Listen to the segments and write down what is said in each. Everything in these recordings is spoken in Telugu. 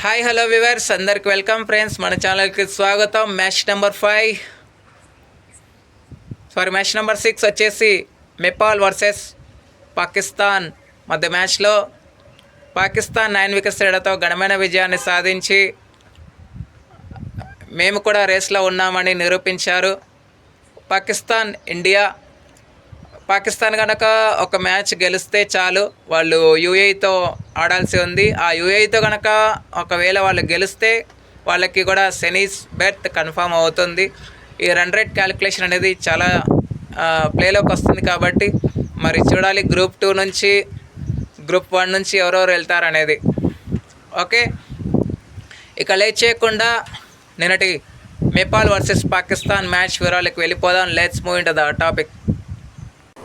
హాయ్ హలో వివర్స్ అందరికి వెల్కమ్ ఫ్రెండ్స్ మన ఛానల్కి స్వాగతం. Match number five sorry match number six వచ్చేసి నేపాల్ వర్సెస్ పాకిస్తాన్ మధ్య మ్యాచ్లో పాకిస్తాన్ నైన్ వికెట్స్ తేడాతో ఘనమైన విజయాన్ని సాధించి మేము కూడా రేస్లో ఉన్నామని నిరూపించారు. పాకిస్తాన్ ఇండియా పాకిస్తాన్ కనుక ఒక మ్యాచ్ గెలిస్తే చాలు. వాళ్ళు యూఏఈతో ఆడాల్సి ఉంది. ఆ యూఏఈతో కనుక ఒకవేళ వాళ్ళు గెలిస్తే వాళ్ళకి కూడా సెనీస్ బెర్త్ కన్ఫామ్ అవుతుంది. ఈ రన్ రేట్ క్యాలిక్యులేషన్ అనేది చాలా ప్లేలోకి వస్తుంది కాబట్టి మరి చూడాలి గ్రూప్ టూ నుంచి గ్రూప్ వన్ నుంచి ఎవరెవరు వెళ్తారనేది. ఓకే? ఇక లేట్ చేయకుండా నిన్నటి నేపాల్ వర్సెస్ పాకిస్తాన్ మ్యాచ్ వివరాలకు వెళ్ళిపోదాం. Let's move in the topic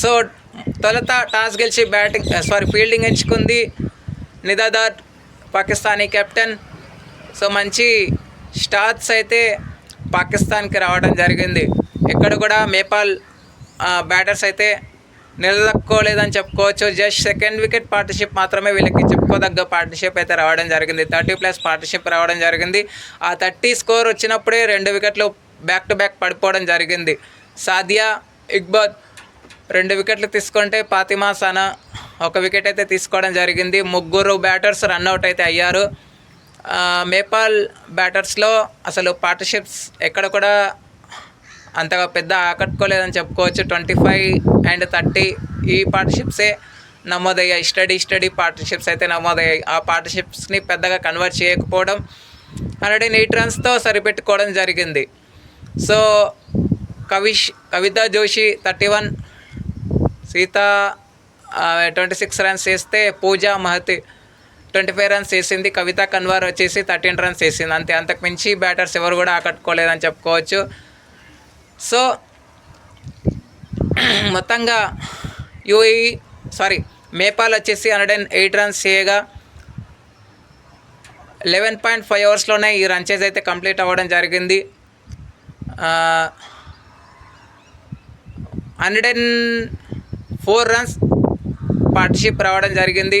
so తొలుత టాస్ గెలిచి బ్యాటింగ్ సారీ ఫీల్డింగ్ ఎంచుకుంది నిదాదార్ పాకిస్తానీ కెప్టెన్ సో మంచి స్టార్ట్స్ అయితే పాకిస్తాన్కి రావడం జరిగింది. ఎక్కడ కూడా నేపాల్ బ్యాటర్స్ అయితే నిలదక్కోలేదని చెప్పుకోవచ్చు. జస్ట్ సెకండ్ వికెట్ పార్ట్నర్షిప్ మాత్రమే వీళ్ళకి చెప్పుకోదగ్గ పార్ట్నర్షిప్ అయితే రావడం జరిగింది. థర్టీ ప్లస్ పార్ట్నర్షిప్ రావడం జరిగింది. ఆ థర్టీ స్కోర్ వచ్చినప్పుడే రెండు వికెట్లు బ్యాక్ టు బ్యాక్ పడిపోవడం జరిగింది. సాదియా ఇక్బాద్ రెండు వికెట్లు తీసుకుంటే పాతిమా సనా ఒక వికెట్ అయితే తీసుకోవడం జరిగింది. ముగ్గురు బ్యాటర్స్ రన్అట్ అయితే అయ్యారు. మేపాల్ నేపాల్ బ్యాటర్స్లో అసలు పార్ట్నర్షిప్స్ ఎక్కడ కూడా అంతగా పెద్ద ఆకట్టుకోలేదని చెప్పుకోవచ్చు. ట్వంటీ ఫైవ్ అండ్ థర్టీ ఈ పార్ట్నర్షిప్సే నమోదయ్యాయి. స్టడీ స్టడీ పార్ట్నర్షిప్స్ అయితే నమోదయ్యాయి. ఆ పార్ట్నర్షిప్స్ని పెద్దగా కన్వర్ట్ చేయకపోవడం హండ్రెడ్ నీట్ ఎయిట్ రన్స్తో సరిపెట్టుకోవడం జరిగింది. So Kavisha Kavitha Joshi thirty one Sita twenty six runs వేస్తే Pooja Mahathi twenty five runs వేసింది. కవిత కన్వర్ వచ్చేసి థర్టీన్ రన్స్ వేసింది. అంతే అంతకు మించి బ్యాటర్స్ ఎవరు కూడా ఆకట్టుకోలేదని చెప్పుకోవచ్చు. సో మొత్తంగా యూఈ సారీ నేపాల్ వచ్చేసి హండ్రెడ్ అండ్ ఎయిట్ రన్స్ చేయగా లెవెన్ పాయింట్ ఫైవ్ అవర్స్లోనే ఈ రన్చేజ్ అయితే కంప్లీట్ అవ్వడం జరిగింది. Hundred and four runs partnership రావడం జరిగింది.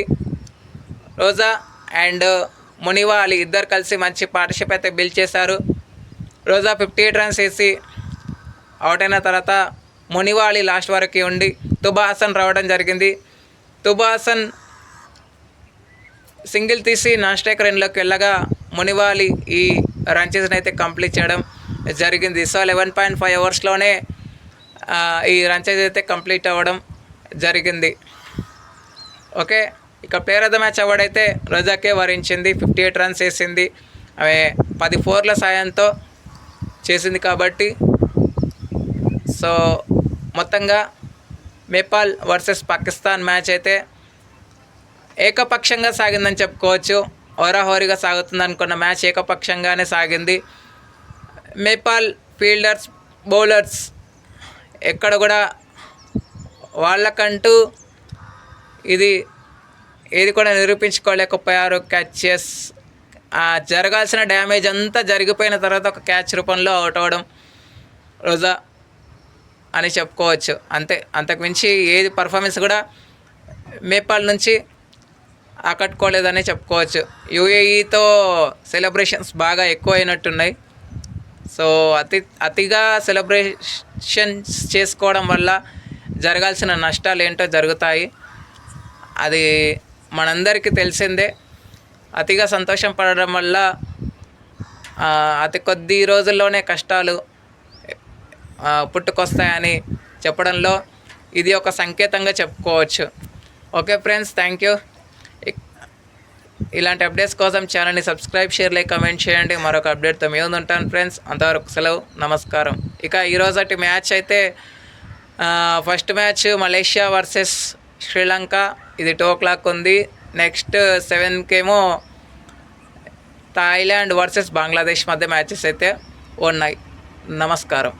రోజా అండ్ మునివా అలీ ఇద్దరు కలిసి మంచి పార్ట్నర్షిప్ అయితే బిల్డ్ చేశారు. రోజా ఫిఫ్టీ ఎయిట్ రన్స్ వేసి అవుట్ అయిన తర్వాత మునివా అలీ లాస్ట్ వరకు ఉండి తుబాహాసన్ రావడం జరిగింది. తుబాహాసన్ సింగిల్ తీసి నాన్ స్ట్రైక్ వెళ్ళగా మునివాలి ఈ రన్చేస్ని అయితే కంప్లీట్ చేయడం జరిగింది. సో లెవెన్ పాయింట్ ఫైవ్ అవర్స్లోనే ఈ రన్చేజ్ అయితే కంప్లీట్ అవ్వడం జరిగింది. ఓకే ఇక player of the match award అయితే రోజాకే వరించింది. ఫిఫ్టీ ఎయిట్ రన్స్ వేసింది. ఆమె పది ఫోర్ల సాయంతో చేసింది కాబట్టి. సో మొత్తంగా నేపాల్ వర్సెస్ పాకిస్తాన్ మ్యాచ్ అయితే ఏకపక్షంగా సాగిందని చెప్పుకోవచ్చు. హోరాహోరీగా సాగుతుంది అనుకున్న మ్యాచ్ ఏకపక్షంగానే సాగింది. నేపాల్ ఫీల్డర్స్ బౌలర్స్ ఎక్కడ కూడా వాళ్ళకంటూ ఇది ఏది కూడా నిరూపించుకోలేకపోయారు క్యాచెస్. జరగాల్సిన డ్యామేజ్ అంతా జరిగిపోయిన తర్వాత ఒక క్యాచ్ రూపంలో అవుట్ అవ్వడం రోజా అని చెప్పుకోవచ్చు. అంతే అంతకుమించి ఏది పర్ఫార్మెన్స్ కూడా నేపాల్ నుంచి ఆకట్టుకోలేదని చెప్పుకోవచ్చు. యూఏఈతో సెలబ్రేషన్స్ బాగా ఎక్కువ అయినట్టున్నాయి సో అతి అతిగా సెలబ్రేషన్స్ చేసుకోవడం వల్ల జరగాల్సిన నష్టాలు ఏంటో జరుగుతాయి. అది మనందరికీ తెలిసిందే. అతిగా సంతోషం పడడం వల్ల అతి కొద్ది రోజుల్లోనే కష్టాలు పుట్టుకొస్తాయని చెప్పడంలో ఇది ఒక సంకేతంగా చెప్పుకోవచ్చు. Okay friends thank you. ఇలాంటి అప్డేట్స్ కోసం ఛానల్ని సబ్స్క్రైబ్ షేర్ లైక్ కమెంట్ చేయండి. మరొక అప్డేట్తో మేము ఉంటాను ఫ్రెండ్స్. అంతవరకు సెలవు నమస్కారం. ఇక ఈరోజటి మ్యాచ్ అయితే first match Malaysia versus Sri Lanka ఇది టూ ఓ క్లాక్ ఉంది నెక్స్ట్ సెవెన్కేమో థాయిలాండ్ వర్సెస్ బంగ్లాదేశ్ మధ్య మ్యాచెస్ అయితే ఉన్నాయి. నమస్కారం.